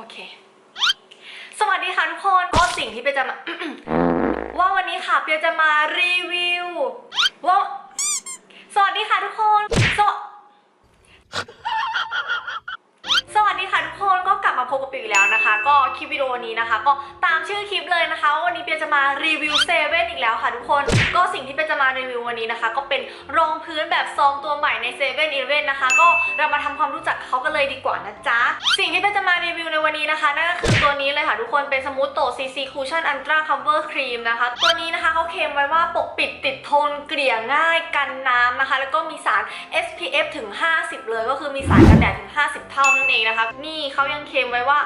โอเค สวัสดีค่ะทุกคนก็สิ่งที่เปียจะมา ว่าวันนี้ค่ะเปียจะมารีวิวว่าสวัสดีค่ะทุกคนสวสวัสดีค่ะทุกคนก็กลับมาพบกับปีอีกแล้วนะคะ ก็คลิปวิดีโอนี้นะคะ ก็ ชื่อคลิปเลยนะคะว่าวันนี้เปียจะมารีวิวเซเว่นอีกแล้วค่ะทุกคน ก็สิ่งที่เปียจะมารีวิววันนี้นะคะ ก็เป็นรองพื้นแบบซองตัวใหม่ในเซเว่นอีเวนนะคะ ก็เรามาทำความรู้จักเขากันเลยดีกว่านะจ๊ะ สิ่งที่เปียจะมารีวิวในวันนี้นะคะนั่นก็คือตัวนี้เลยค่ะทุกคนเป็นสมูทโตซีซีคูชั่นอันตราคัฟเวอร์ครีมนะคะ ตัวนี้นะคะเขาเคลมไว้ว่าปกปิดติดทนเกลี่ยง่ายกันน้ำนะคะ แล้วก็มีสาร SPF ถึง 50 เลยก็คือมีสารกันแดดถึง 50 เท่านั่นเองนะคะนี่เขายังเคลมไว้ว่า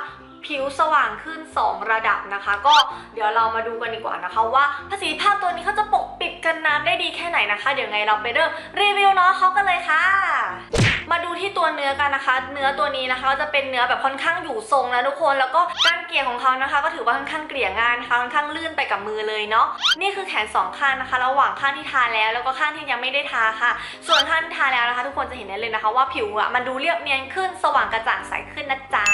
ผิวสว่างขึ้น 2 ระดับนะคะ ก็เดี๋ยวเรามาดูกันดีกว่านะคะว่าประสิทธิภาพตัวนี้เขาจะปกปิดกันน้ำได้ดีแค่ไหนนะคะ เดี๋ยวไงเราไปเริ่มรีวิวเนาะเขากันเลยค่ะ มาดูที่ตัวเนื้อกันนะคะ เนื้อตัวนี้นะคะจะเป็นเนื้อแบบค่อนข้างอยู่ทรงนะทุกคนแล้วก็การเกลี่ยของเขานะคะ ก็ถือว่าค่อนข้างเกลี่ยง่ายนะคะค่อนข้างลื่นไปกับมือเลยเนาะนี่คือแขนสองข้างนะคะระหว่างข้างที่ทาแล้ว แล้วก็ข้างที่ยังไม่ได้ทาค่ะ ส่วนข้างที่ทาแล้วนะคะ ทุกคนจะเห็นได้เลยนะคะ ว่าผิวอะมันดูเรียบเนียนขึ้นสว่างกระจ่างใสขึ้นนะจ๊ะ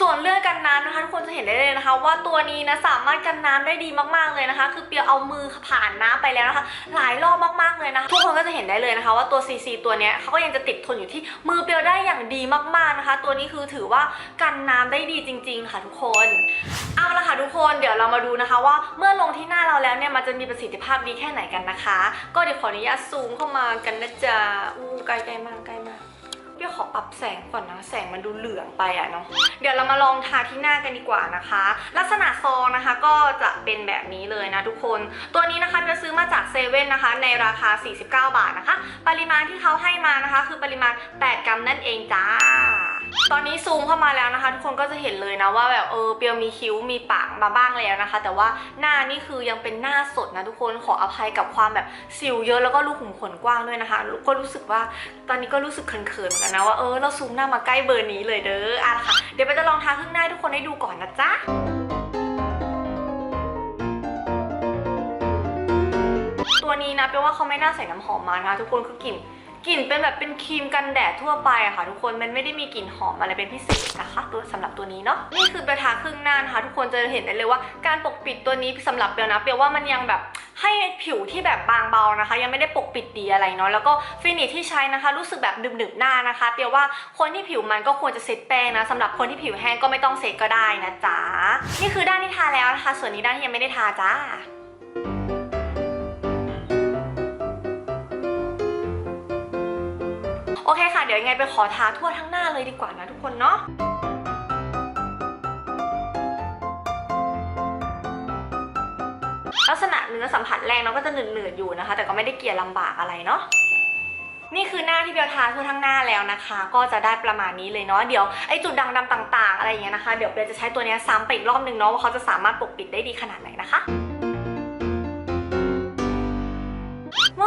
ส่วนเรื่องกันน้ำนะคะทุกคนจะเห็นได้เลยนะคะ ว่าตัวนี้นะสามารถกันน้ำได้ดีมากๆเลยนะคะ คือเปียเอามือผ่านน้ำไปแล้วนะคะ หลายรอบมากๆเลยนะคะทุกคนก็จะเห็นได้เลยนะคะ ว่าตัว CC ตัวเนี้ยเขาก็ยังจะติดทนอยู่ที่มือเปียวได้อย่างดีมากๆนะคะ ตัวนี้คือถือว่ากันน้ำได้ดีจริง ๆ ค่ะทุกคนเอาละค่ะทุกคนเดี๋ยวเรามาดูนะคะ ว่าเมื่อลงที่หน้าเราแล้วเนี่ยมันจะมีประสิทธิภาพดีแค่ไหนกันนะคะ ก็เดี๋ยวขออนุญาตซูมเข้ามากันนะจ๊ะอู้ใกล้ใกล้มากใกล้ เดี๋ยวขอปรับแสงก่อนนะ แสงมันดูเหลืองไปอะเนาะ เดี๋ยวเรามาลองทาที่หน้ากันดีกว่านะคะ ลักษณะซองนะคะก็จะเป็นแบบนี้เลยนะทุกคน ตัวนี้นะคะจะซื้อมาจากเซเว่นนะคะ ในราคา 49 บาทนะคะ ปริมาณที่เขาให้มานะคะ คือปริมาณ 8 กรัมนั่นเองจ้า ตอนนี้ซูมเข้ามาแล้วนะคะ ทุกคนก็จะเห็นเลยนะว่าแบบเออเปียวมีคิ้วมีปากมาบ้างแล้วนะคะ แต่ว่าหน้านี่คือยังเป็นหน้าสดนะทุกคนขออภัยกับความแบบสิวเยอะแล้วก็ลูกขุมขนกว้างด้วยนะคะ ก็รู้สึกว่าตอนนี้ก็รู้สึกเขินๆเหมือนกันนะว่าเออเราซูมหน้ามาใกล้เบอร์นี้เลยเด้ออะค่ะเดี๋ยวไปจะลองทาครึ่งหน้าทุกคนได้ดูก่อนนะจ๊ะตัวนี้นะแปลว่าเขาไม่น่าใส่น้ำหอมมานะคะทุกคนคือกลิ่น กลิ่นเป็นแบบเป็นครีมกันแดดทั่วไปอะค่ะ ทุกคนมันไม่ได้มีกลิ่นหอมอะไรเป็นพิเศษนะคะตัวสำหรับตัวนี้เนาะนี่คือไปทาครึ่งหน้านะคะทุกคนจะเห็นได้เลยว่าการปกปิดตัวนี้สำหรับเปียวนะเปียวว่ามันยังแบบให้ผิวที่แบบบางเบานะคะ ยังไม่ได้ปกปิดดีอะไรเนาะแล้วก็ฟินิชที่ใช้นะคะ รู้สึกแบบดึบๆหน้านะคะเปียวว่าคนที่ผิวมันก็ควรจะเซตแป้งนะสำหรับคนที่ผิวแห้งก็ไม่ต้องเซตก็ได้นะจ๊ะนี่คือด้านที่ทาแล้วนะคะ ส่วนนี้ด้านที่ยังไม่ได้ทาจ้า โอเคค่ะ เดี๋ยวยังไงไปขอทาทั่วทั้งหน้าเลยดีกว่านะทุกคนเนาะลักษณะเนื้อสัมผัสแรกเนาะก็จะหนืดๆอยู่นะคะ แต่ก็ไม่ได้เกลี่ยลำบากอะไรเนาะนี่คือหน้าที่เบลทาทั่วทั้งหน้าแล้วนะคะ ก็จะได้ประมาณนี้เลยเนาะเดี๋ยวไอ้จุดด่างดำต่าง ๆ อะไรอย่างเงี้ยนะคะ เดี๋ยวเบลจะใช้ตัวนี้ซ้ำไปอีกรอบหนึ่งเนาะว่าเขาจะสามารถปกปิดได้ดีขนาดไหนนะคะ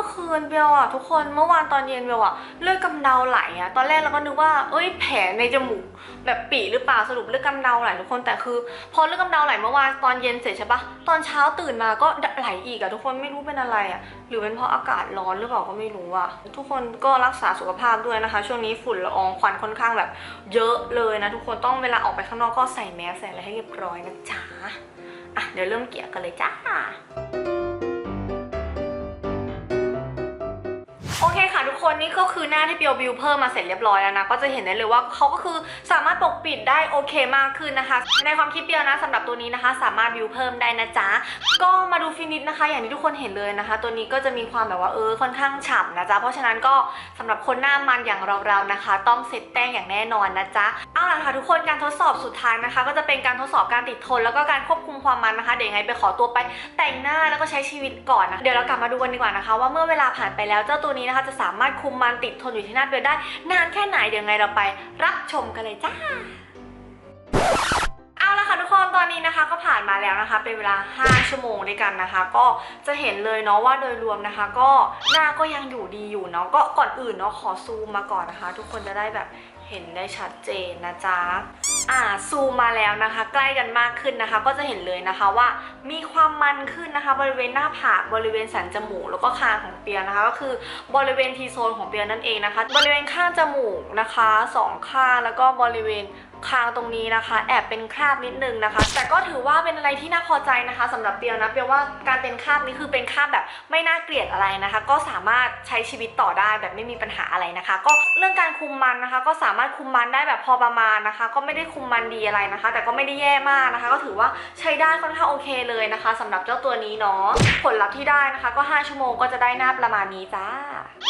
มื่อคืนเบลอะทุกคนเมื่อวานตอนเย็นเบลอะเลือดกำเดาไหลอะตอนแรกเราก็นึกว่าเอ้ยแผลในจมูกแบบปีหรือเปล่าสรุปเลือดกำเดาไหลทุกคนแต่คือ พอเลือดกำเดาไหลเมื่อวานตอนเย็นเสร็จใช่ปะตอนเช้าตื่นมาก็ไหลอีกอะทุกคนไม่รู้เป็นอะไรอะหรือเป็นเพราะอากาศร้อนหรือเปล่าก็ไม่รู้อะทุกคนก็รักษาสุขภาพด้วยนะคะ ช่วงนี้ฝุ่นละอองควันค่อนข้างแบบ เยอะเลยนะทุกคนต้องเวลาออกไปข้างนอกก็ใส่แมสใส่อะไรให้เรียบร้อยนะจ๊ะอะเดี๋ยวเริ่มเกลี่ยกันเลยจ้า โอเคค่ะทุกคนนี่ก็คือหน้าที่เปียวบิวเพิ่มมาเสร็จเรียบร้อยแล้วนะ ก็จะเห็นได้เลยว่าเขาก็คือสามารถปกปิดได้โอเคมากขึ้นนะคะ ในความคิดเปียวนะสำหรับตัวนี้นะคะ สามารถบิวเพิ่มได้นะจ๊ะก็มาดูฟินิชนะคะ อย่างที่ทุกคนเห็นเลยนะคะ ตัวนี้ก็จะมีความแบบว่าเออค่อนข้างฉ่ำนะจ๊ะเพราะฉะนั้นก็สำหรับคนหน้ามันอย่างเราๆนะคะ ต้องเซ็ตแป้งอย่างแน่นอนนะจ๊ะเอาล่ะค่ะทุกคนการทดสอบสุดท้ายนะคะ ก็จะเป็นการทดสอบการติดทน แล้วก็การควบคุมความมันนะคะเดี๋ยวยังไงไปขอตัวไปแต่งหน้าแล้วก็ใช้ชีวิตก่อนนะเดี๋ยวเรากลับมาดูกันดีกว่านะคะ ว่าเมื่อเวลาผ่านไปแล้วเจ้าตัวนี้นะคะ จะสามารถคุมมันติดทนอยู่ที่หน้าเบลได้ นานแค่ไหนเดี๋ยวไงเราไป รับชมกันเลยจ้าเอาละค่ะทุกคนตอนนี้นะคะก็ผ่านมาแล้วนะคะ เป็นเวลา 5 ชั่วโมงด้วยกันนะคะ ก็จะเห็นเลยเนาะว่าโดยรวมนะคะ ก็หน้าก็ยังอยู่ดีอยู่เนาะก็ก่อนอื่นเนาะขอซูมมาก่อนนะคะ ทุกคนจะได้แบบเห็นได้ชัดเจนนะจ๊ะ อ่าซูมมาแล้วนะคะ ใกล้กันมากขึ้นนะคะ ก็จะเห็นเลยนะคะว่ามีความมันขึ้นนะคะ บริเวณหน้าผากบริเวณสันจมูกแล้วก็คางของเปียนะคะ ก็คือบริเวณทีโซนของเปียนั่นเองนะคะ บริเวณข้างจมูกนะคะสองข้างแล้วก็บริเวณ คางตรงนี้นะคะ แอบเป็นคราบนิดนึงนะคะ แต่ก็ถือว่าเป็นอะไรที่น่าพอใจนะคะสำหรับเปียวนะเปียวว่าการเป็นคราบนี้คือเป็นคราบแบบไม่น่าเกลียดอะไรนะคะ ก็สามารถใช้ชีวิตต่อได้แบบไม่มีปัญหาอะไรนะคะ ก็เรื่องการคุมมันนะคะ ก็สามารถคุมมันได้แบบพอประมาณนะคะ ก็ไม่ได้คุมมันดีอะไรนะคะ แต่ก็ไม่ได้แย่มากนะคะ ก็ถือว่าใช้ได้ค่อนข้างโอเคเลยนะคะสำหรับเจ้าตัวนี้เนาะผลลัพธ์ที่ได้นะคะ ก็ 5 ชั่วโมงก็จะได้หน้าประมาณนี้จ้า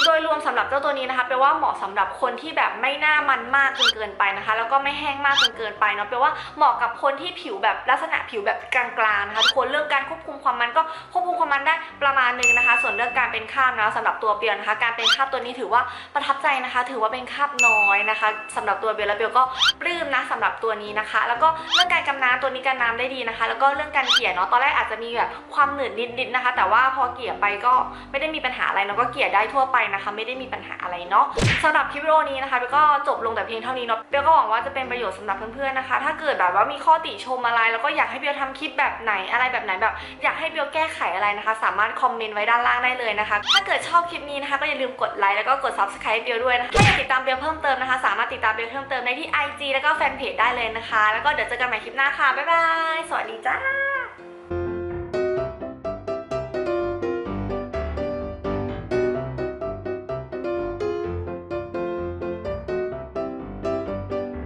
โดยรวมสำหรับเจ้าตัวนี้นะคะแปลว่าเหมาะสำหรับคนที่แบบไม่หน้ามันมากจนเกินไปนะคะ แล้วก็ไม่แห้งมากจนเกินไปเนาะแปลว่าเหมาะกับคนที่ผิวแบบลักษณะผิวแบบกลางๆนะคะทุกคนเรื่องการควบคุมความมันก็ควบคุมความมันได้ประมาณนึงนะคะ ส่วนเรื่องการเป็นคราบนะสำหรับตัวเปียนะคะ การเป็นคราบตัวนี้ถือว่าประทับใจนะคะ ถือว่าเป็นคราบน้อยนะคะสำหรับตัวเบียแล้วเบียก็ปลื้มนะสำหรับตัวนี้นะคะ แล้วก็เรื่องการกำน้ำตัวนี้กันน้ำได้ดีนะคะ แล้วก็เรื่องการเกลี่ยเนาะตอนแรกอาจจะมีแบบความหนืดนิดๆนะคะ แต่ว่าพอเกลี่ยไปก็ไม่ได้มีปัญหาอะไรเนาะก็เกลี่ยได้ทั่วไปนะคะ ไม่ได้มีปัญหาอะไรเนาะสำหรับคลิปวิดีโอนี้นะคะเบลก็จบลงแต่เพียงเท่านี้เนาะเบลก็หวังว่าจะเป็นประโยชน์สำหรับเพื่อนๆนะคะ ถ้าเกิดแบบว่ามีข้อติชมอะไร แล้วก็อยากให้เบลทำคลิปแบบไหนอะไรแบบไหนแบบอยากให้เบลแก้ไขอะไรนะคะ สามารถคอมเมนต์ไว้ด้านล่างได้เลยนะคะ ถ้าเกิดชอบคลิปนี้นะคะก็อย่าลืมกดไลค์แล้วก็กด subscribe เบลด้วยนะคะถ้าอยากติดตามเบลเพิ่มเติมนะคะ สามารถติดตามเบลเพิ่มเติมได้ที่ IG แล้วก็แฟนเพจได้เลยนะคะ แล้วก็เดี๋ยวเจอกันใหม่คลิปหน้าค่ะบ๊ายบายสวัสดี